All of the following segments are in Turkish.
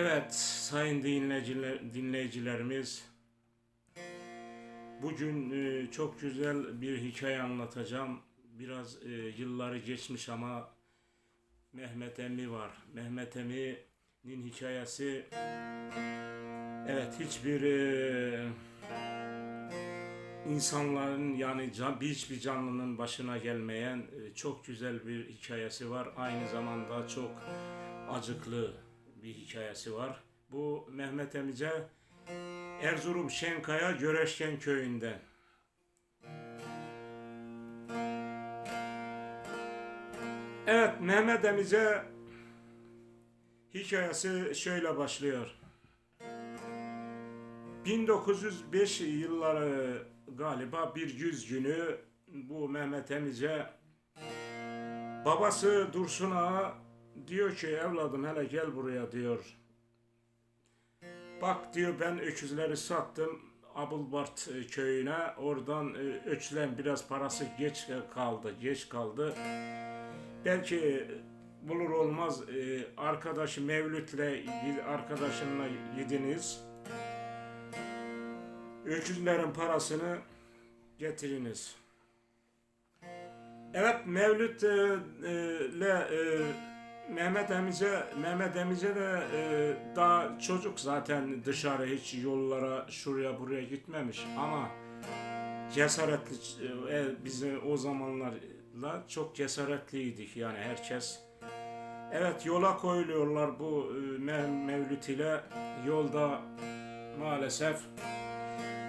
Evet, sayın dinleyiciler, dinleyicilerimiz, bugün e, çok güzel bir hikaye anlatacağım. Biraz e, yılları geçmiş ama Mehmet Emmi var. Mehmet Emmi'nin hikayesi, evet hiçbir e, insanların yani can, hiçbir canlının başına gelmeyen e, çok güzel bir hikayesi var. Aynı zamanda çok acıklı bir hikayesi var. Bu Mehmet Emice Erzurum Şenkaya Göreşken köyünde. Evet Mehmet Emice hikayesi şöyle başlıyor. 1905 yılları galiba bir yüz günü bu Mehmet Emice babası Dursun Ağa diyor ki evladım hele gel buraya diyor. Bak diyor ben öküzleri sattım Abulbart e, köyüne. Oradan e, öküzlerin biraz parası geç kaldı, geç kaldı. Belki bulur olmaz e, arkadaşı Mevlüt'le arkadaşınla yediniz. Öküzlerin parasını getiriniz. Evet Mevlüt e, e, Mehmet Emice Mehmet Emice de e, daha çocuk zaten dışarı hiç yollara şuraya buraya gitmemiş ama cesaretli e, bizi o zamanlarla çok cesaretliydik yani herkes. Evet yola koyuluyorlar bu e, Me- Mevlüt ile yolda maalesef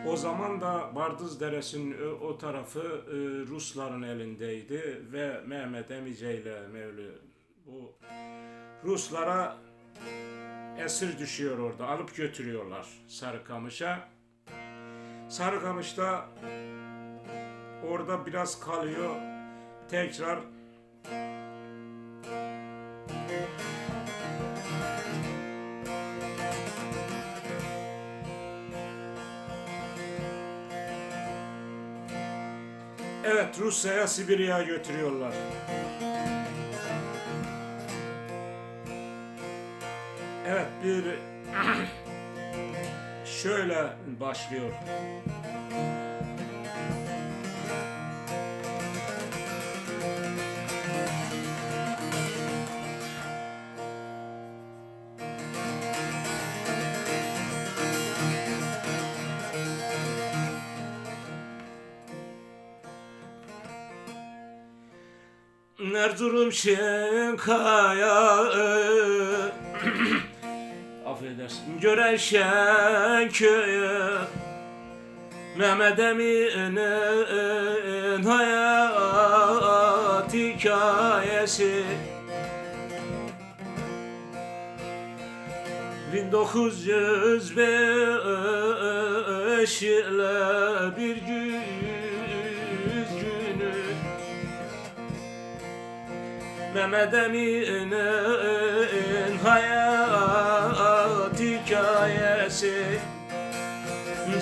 o zaman da Bardız Deresi'nin ö- o tarafı e, Rusların elindeydi ve Mehmet Emice ile Mevlü bu Ruslara esir düşüyor orada. Alıp götürüyorlar Sarıkamış'a. Sarıkamış'ta orada biraz kalıyor. Tekrar Evet Rusya'ya Sibirya'ya götürüyorlar. Evet bir şöyle başlıyor. Erzurum Şenkaya affedersin. Göreşen köyü Mehmet Emin'in hayat hikayesi 1905 ile bir yüz günü. Mehmet Emin'in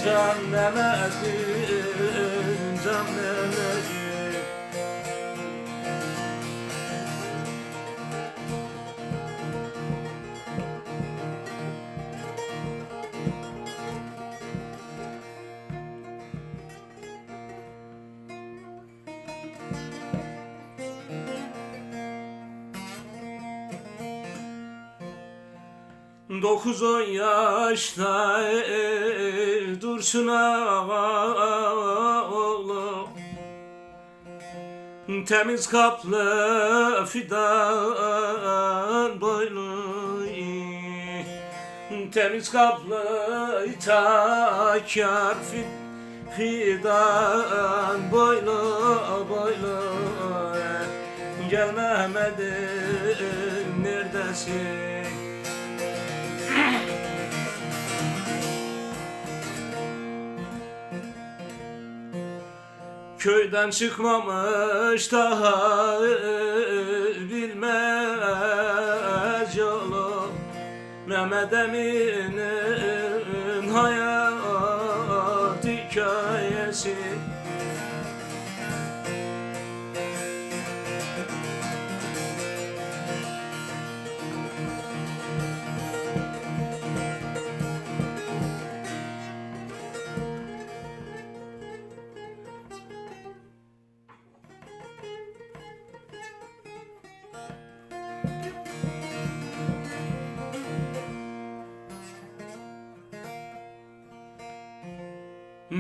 Can Mehmet'in, Dokuz on yaşta e, Dursun ağa oğlu Temiz kaplı fidan boylu. Temiz kaplı itakar fi- fidan boylu boylu. Gel Mehmet'im neredesin Köyden çıkmamış daha bilmez yolu Mehmet Emin'in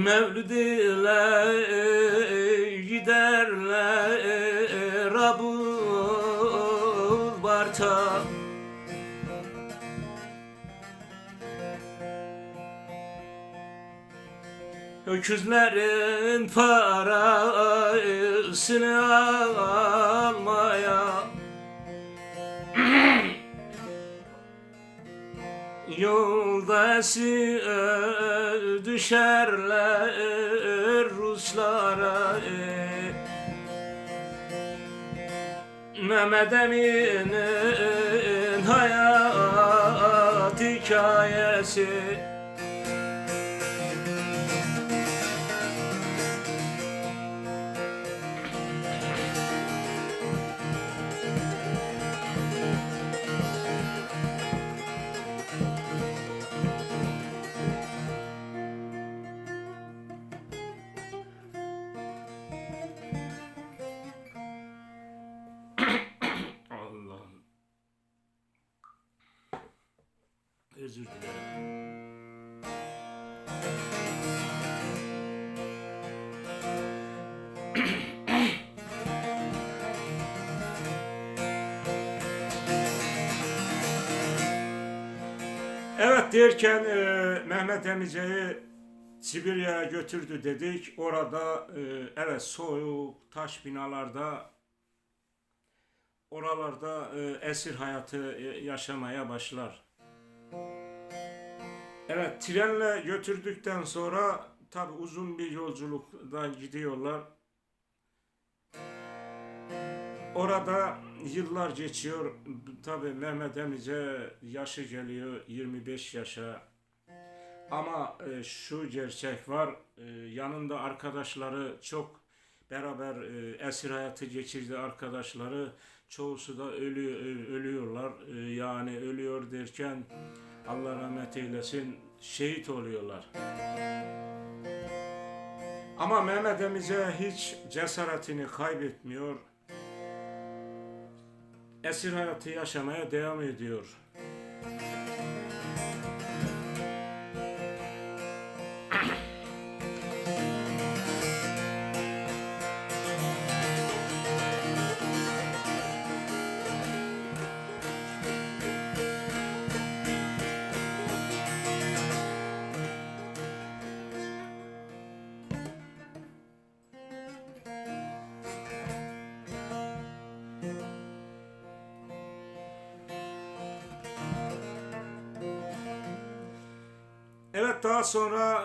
Mevlid ile giderler Abu Barta Öküzlerin parasını almaya. Yolda düşerler Ruslara Mehmet Emin'in hayat hikayesi Özür dilerim. Evet derken e, Mehmet Emice'yi Sibirya'ya götürdü dedik. Orada e, evet soğuk taş binalarda oralarda e, esir hayatı e, yaşamaya başlar. Evet trenle götürdükten sonra tabi uzun bir yolculukta gidiyorlar. Orada yıllar geçiyor. Tabi Mehmet Emice yaşı geliyor 25 yaşa. Ama e, şu gerçek var. e, yanında arkadaşları çok beraber e, esir hayatı geçirdi arkadaşları. Çoğusu da ölüyor, ö- ölüyorlar. E, yani ölüyor derken Allah rahmet eylesin şehit oluyorlar. Ama Mehmet Emice hiç cesaretini kaybetmiyor. Esir hayatı yaşamaya devam ediyor. Evet daha sonra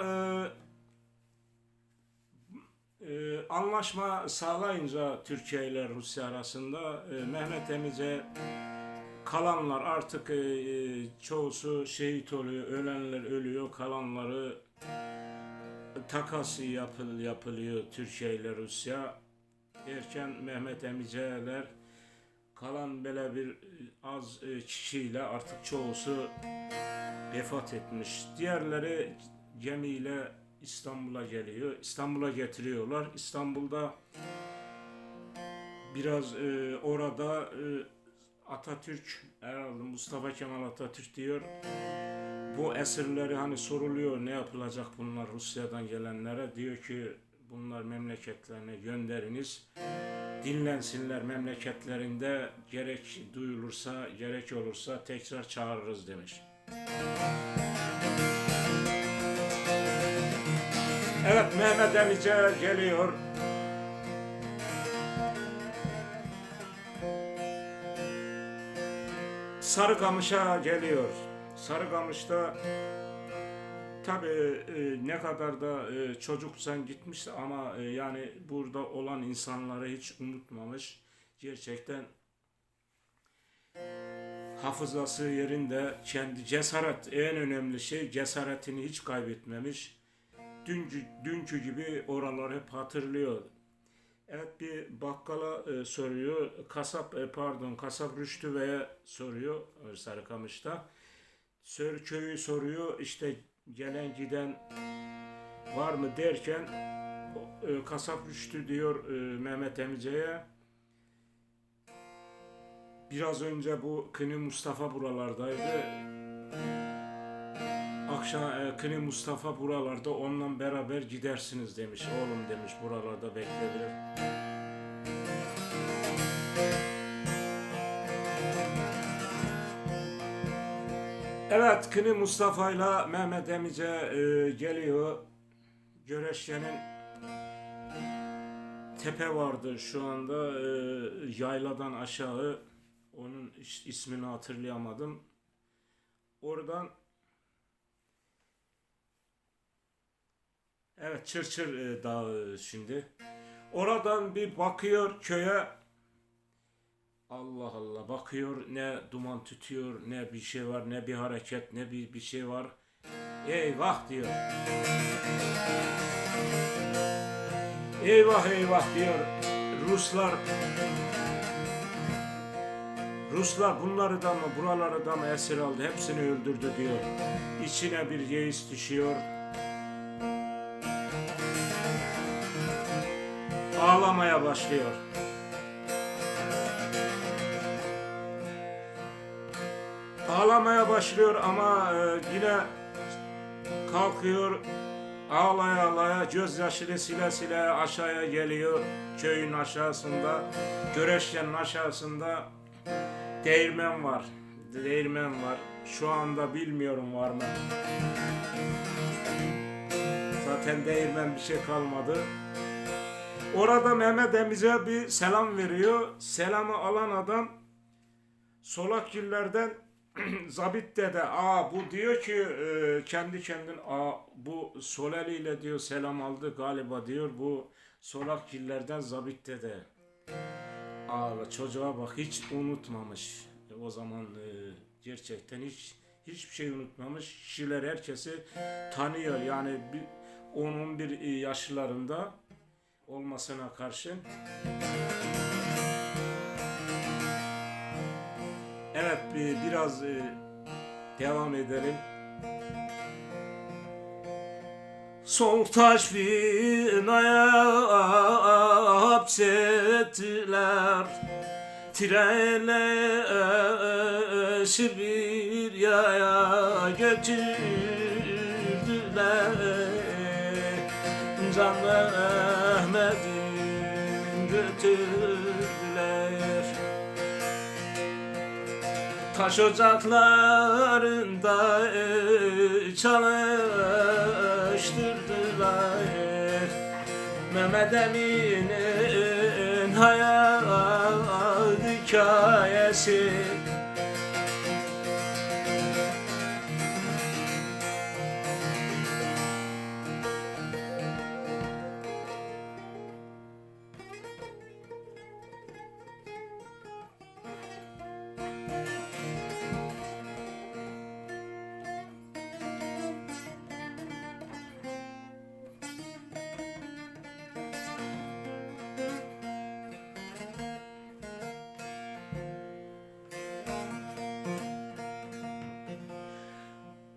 e, e, anlaşma sağlayınca Türkiye ile Rusya arasında e, Mehmet Emice kalanlar artık e, e, çoğusu şehit oluyor, ölenler ölüyor, kalanları takası yapıl, yapılıyor Türkiye ile Rusya. Erken Mehmet Emice'ler kalan böyle bir e, az e, kişiyle artık çoğusu vefat etmiş. Diğerleri gemiyle İstanbul'a geliyor. İstanbul'a getiriyorlar. İstanbul'da biraz e, orada e, Atatürk herhalde Mustafa Kemal Atatürk diyor. Bu esirleri hani soruluyor ne yapılacak bunlar Rusya'dan gelenlere diyor ki bunlar memleketlerine gönderiniz dinlensinler memleketlerinde gerek duyulursa gerek olursa tekrar çağırırız demiş. Evet Mehmet Alice geliyor. Sarıkamış'a geliyor. Sarıkamış'ta tabi ne kadar da e, çocuksan gitmiş ama e, yani burada olan insanları hiç unutmamış. Gerçekten hafızası yerinde kendi cesaret en önemli şey cesaretini hiç kaybetmemiş. Dünkü, dünkü gibi oraları hep hatırlıyor. Evet bir bakkala e, soruyor. Kasap e, pardon kasap Rüştü Bey'e soruyor e, Sarıkamış'ta. Sör köyü soruyor işte gelen giden var mı derken e, kasap Rüştü diyor e, Mehmet Emice'ye. Biraz önce bu Kını Mustafa buralardaydı. Akşam e, Kını Mustafa buralarda onunla beraber gidersiniz demiş. Oğlum demiş buralarda bekledir. Evet Kını Mustafa ile Mehmet Emice e, geliyor. Göreşke'nin tepe vardı şu anda e, yayladan aşağı onun is- ismini hatırlayamadım. Oradan Evet Çırçır e, Dağı şimdi. Oradan bir bakıyor köye. Allah Allah bakıyor ne duman tütüyor ne bir şey var ne bir hareket ne bir bir şey var. Eyvah diyor. Eyvah eyvah diyor. Ruslar Ruslar bunları da mı buraları da mı esir aldı hepsini öldürdü diyor. İçine bir yeis düşüyor. Ağlamaya başlıyor. Ağlamaya başlıyor ama e, yine kalkıyor ağlaya ağlaya gözyaşını sile sile aşağıya geliyor köyün aşağısında. Göreşken'in aşağısında değirmen var değirmen var. Şu anda bilmiyorum var mı. Zaten değirmen bir şey kalmadı. Orada Mehmet Emice bir selam veriyor. Selamı alan adam solak gillerden Zabit dede aa bu diyor ki e, kendi kendin aa bu Soleli ile diyor selam aldı galiba diyor bu solak gillerden Zabit dede. Aa çocuğa bak hiç unutmamış. E, o zaman e, gerçekten hiç hiçbir şey unutmamış. Kişiler herkesi tanıyor yani bir 10-11 yaşlarında olmasına karşın. Evet bir- biraz e, devam edelim. Soğuk taş binaya hapsettiler Trenle bir yaya götürdüler Can Mehmet'in götürdüler Taş ocaklarında e, çalıştırdılar Mehmet Emin'in hayat hikayesi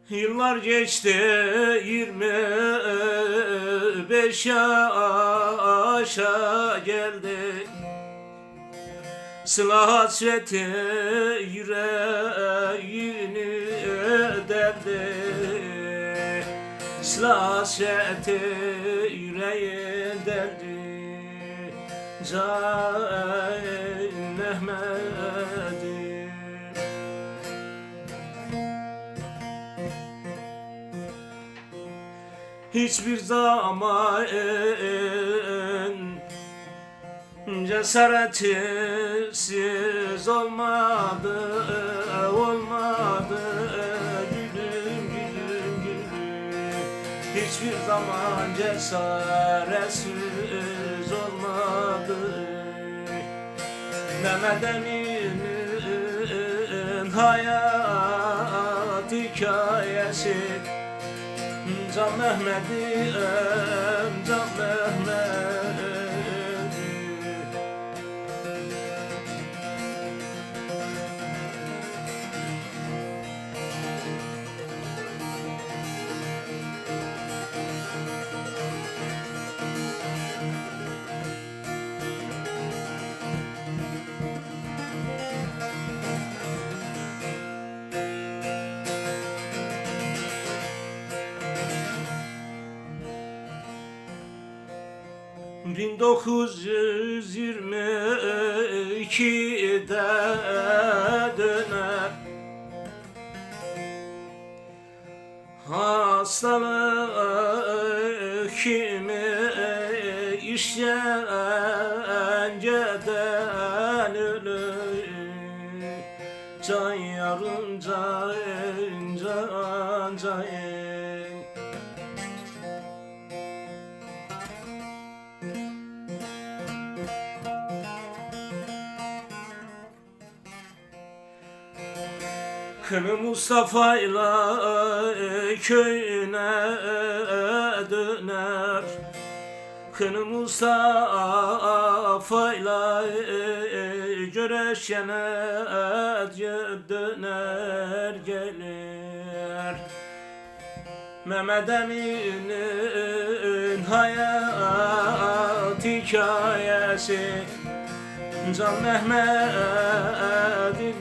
Yıllar geçti 25 yaşa geldi. Sıla hasreti yüreğini deldi. Sıla hasreti yüreğini deldi. Can hiçbir zaman Cesaretsiz olmadı, olmadı. Gülüm, gülüm, gülüm. Hiçbir zaman cesaretsiz olmadı. Mehmet Emin'in hayat Can Mehmet'im Can Mehmet. 1922'de döner. Hastalık kimi işte Kını Mustafa'yla e, köyüne döner. Kını Mustafa'yla e, güreşene döner gelir. Mehmet Emin'in hayat hikayesi. Can Mehmet'in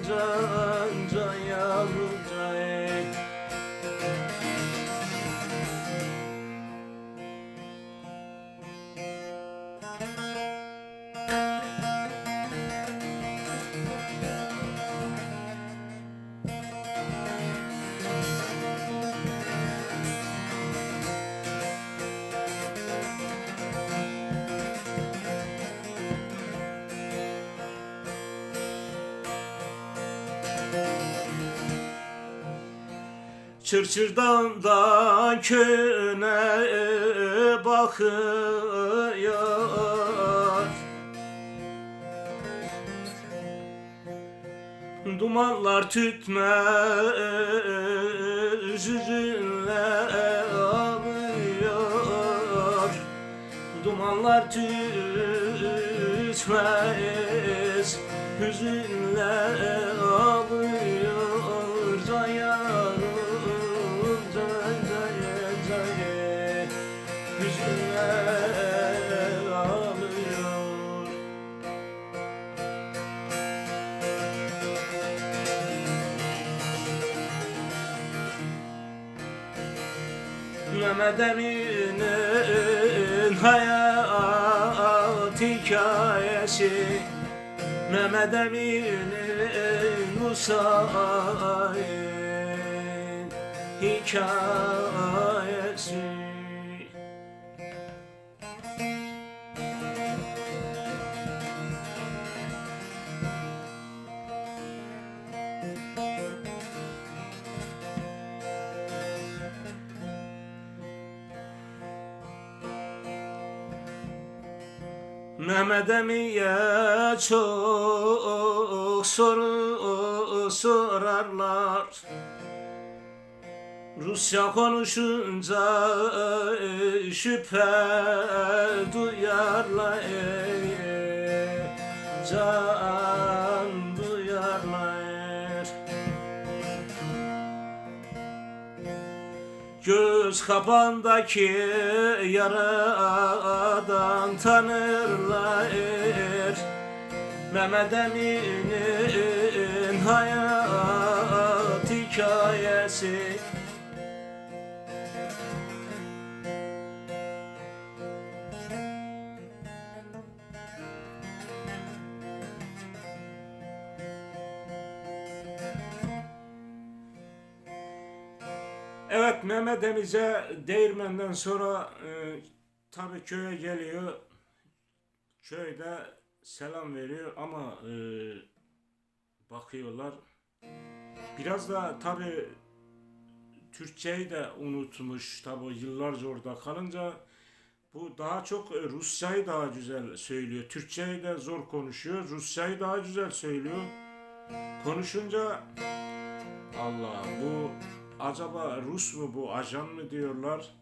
Çırçırdan köyüne bakıyor. Dumanlar tütmez yüzünle alıyor Dumanlar tütmez hüzünle alıyor Mehmet hayat hikayesi Mehmet Emin'in Musa'nın hikayesi Mehmet Emin'e çok soru sorarlar. Rusça konuşunca e, şüphe duyarlar. Can Göz kapandaki yaradan tanırlar. Mehmet Emin'in hayat hikayesi Evet Mehmet Emice değirmenden sonra e, tabii köye geliyor. Köyde selam veriyor ama e, bakıyorlar. Biraz da tabi Türkçeyi de unutmuş tabi yıllarca orada kalınca bu daha çok e, Rusçayı daha güzel söylüyor. Türkçeyi de zor konuşuyor. Rusçayı daha güzel söylüyor. Konuşunca Allah bu acaba Rus mu bu ajan mı diyorlar.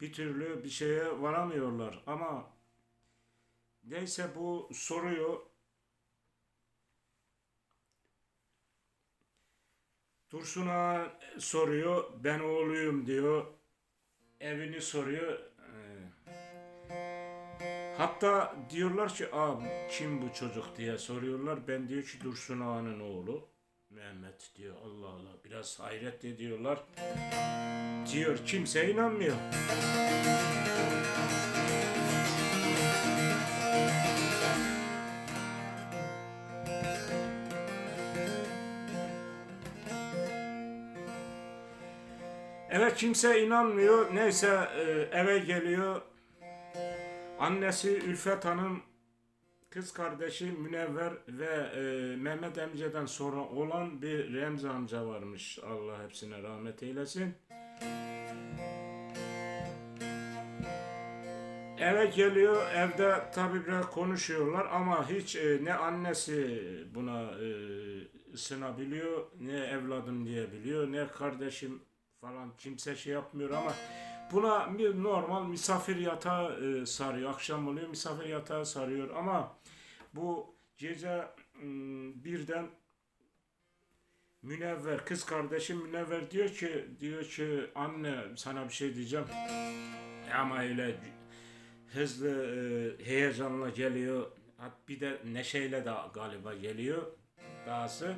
Bir türlü bir şeye varamıyorlar ama neyse bu soruyu Dursun'a soruyor ben oğluyum diyor. Evini soruyor Ee, hatta diyorlar ki Aa, kim bu çocuk? diye soruyorlar. Ben diyor ki Dursun Ağa'nın oğlu Mehmet diyor Allah Allah biraz hayret ediyorlar diyor kimse inanmıyor Evet kimse inanmıyor. Neyse e, eve geliyor. Annesi Ülfet Hanım, kız kardeşi Münevver ve e, Mehmet amcadan sonra olan bir Remzi amca varmış. Allah hepsine rahmet eylesin. Eve geliyor, evde tabi biraz konuşuyorlar ama hiç e, ne annesi buna e, ısınabiliyor, ne evladım diyebiliyor, ne kardeşim falan kimse şey yapmıyor ama buna bir normal misafir yatağı e, sarıyor. Akşam oluyor misafir yatağı sarıyor ama bu gece m, birden Münevver, kız kardeşim Münevver diyor ki diyor ki anne sana bir şey diyeceğim. Ama öyle hızlı e, heyecanla geliyor. Bir de neşeyle de galiba geliyor. Dahası.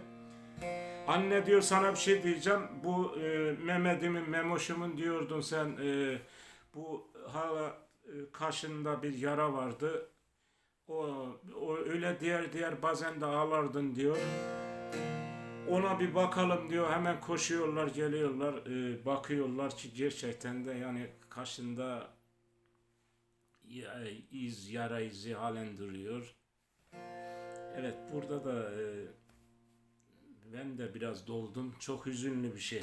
Anne diyor sana bir şey diyeceğim. Bu e, Mehmet'imin, Memoş'umun diyordun sen. e, bu hala e, kaşında bir yara vardı. O, o öyle diğer diğer bazen de ağlardın diyor. Ona bir bakalım diyor. Hemen koşuyorlar, geliyorlar. e, bakıyorlar ki gerçekten de yani kaşında iz, yara izi halen duruyor. Evet burada da e, ben de biraz doldum. Çok hüzünlü bir şey.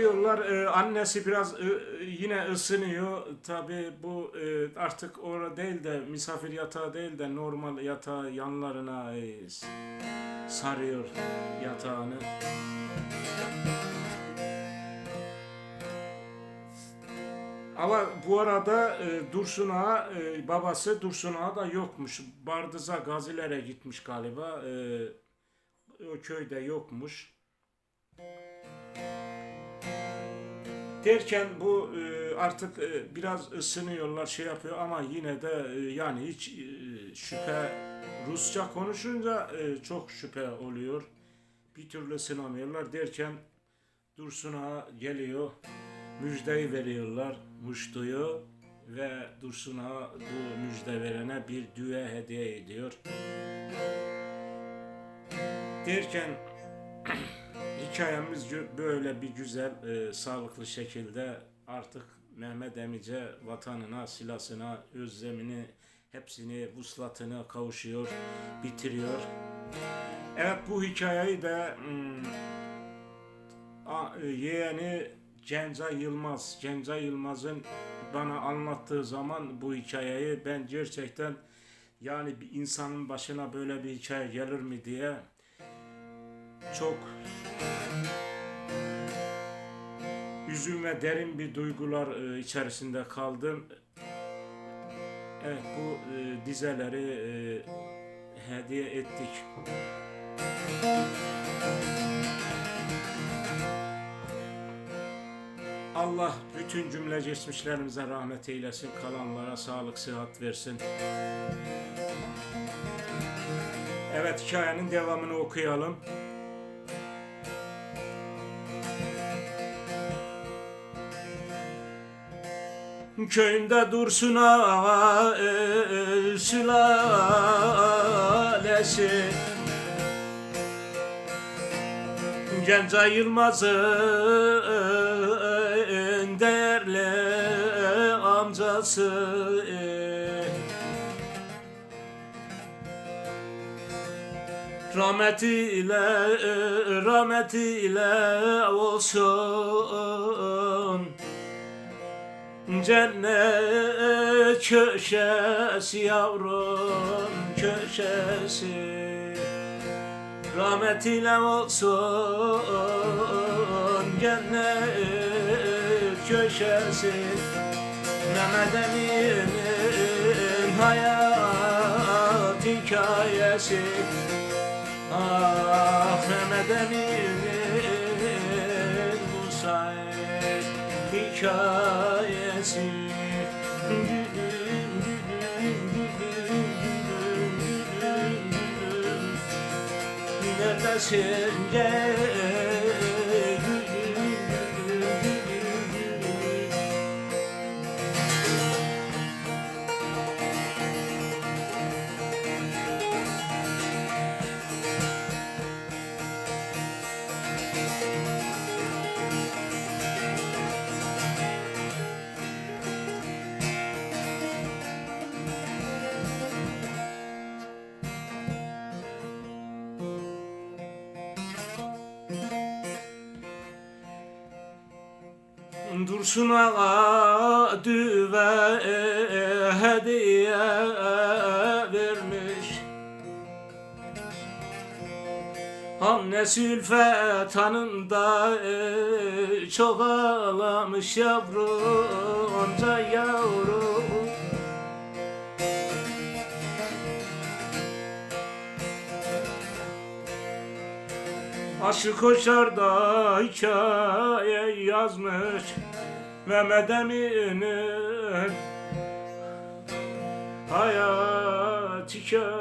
Bakıyorlar e, annesi biraz e, yine ısınıyor. Tabi bu e, artık orada değil de misafir yatağı değil de normal yatağı yanlarına e, sarıyor yatağını. Ama bu arada e, Dursun Ağa, e, babası Dursun Ağa da yokmuş. Bardız'a Gazilere gitmiş galiba. E, o köyde yokmuş. Derken bu e, artık e, biraz ısınıyorlar şey yapıyor ama yine de e, yani hiç şüphe Rusça konuşunca çok şüphe oluyor. Bir türlü ısınamıyorlar derken Dursun Ağa geliyor. Müjdeyi veriyorlar Muştu'yu ve Dursun Ağa bu müjde verene bir düve hediye ediyor. Derken hikayemiz böyle bir güzel, e, sağlıklı şekilde artık Mehmet Emice vatanına, silasına, özlemini, hepsini, vuslatına kavuşuyor, bitiriyor. Evet bu hikayeyi de hmm, e, yeğeni Cenza Yılmaz, Cenza Yılmaz'ın bana anlattığı zaman bu hikayeyi ben gerçekten yani bir insanın başına böyle bir hikaye gelir mi diye çok üzün ve derin bir duygular e, içerisinde kaldım. Evet bu e, dizeleri e, hediye ettik. Allah bütün cümle geçmişlerimize rahmet eylesin, kalanlara sağlık, sıhhat versin. Evet hikayenin devamını okuyalım. Köyünde dursun ağa e, sülalesi Genca Yılmaz'ın değerli amcası. Rahmetiyle, rahmetiyle olsun Cennet köşesi yavrum köşesi. Rahmetiyle olsun cennet köşesi. Mehmet Emin'in hayat hikayesi. Ah Mehmet Emin'in bu sayet hikayesi Neredesin gel Dursun ağa düve hediye vermiş. Annesi Ülfet Hanım e, çok ağlamış yavru onca yavru. Aşık koşar da hikaye yazmış Mehmet Emin'in hayat hikayesi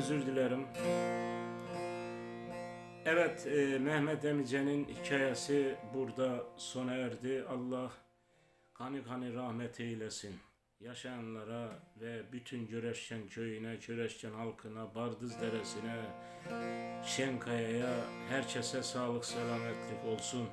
Özür dilerim. Evet, e, Mehmet Emice'nin hikayesi burada sona erdi. Allah kanı kanı rahmet eylesin. Yaşayanlara ve bütün Göreşken köyüne, Göreşken halkına, Bardız Deresi'ne, Şenkaya'ya, herkese sağlık, selametlik olsun.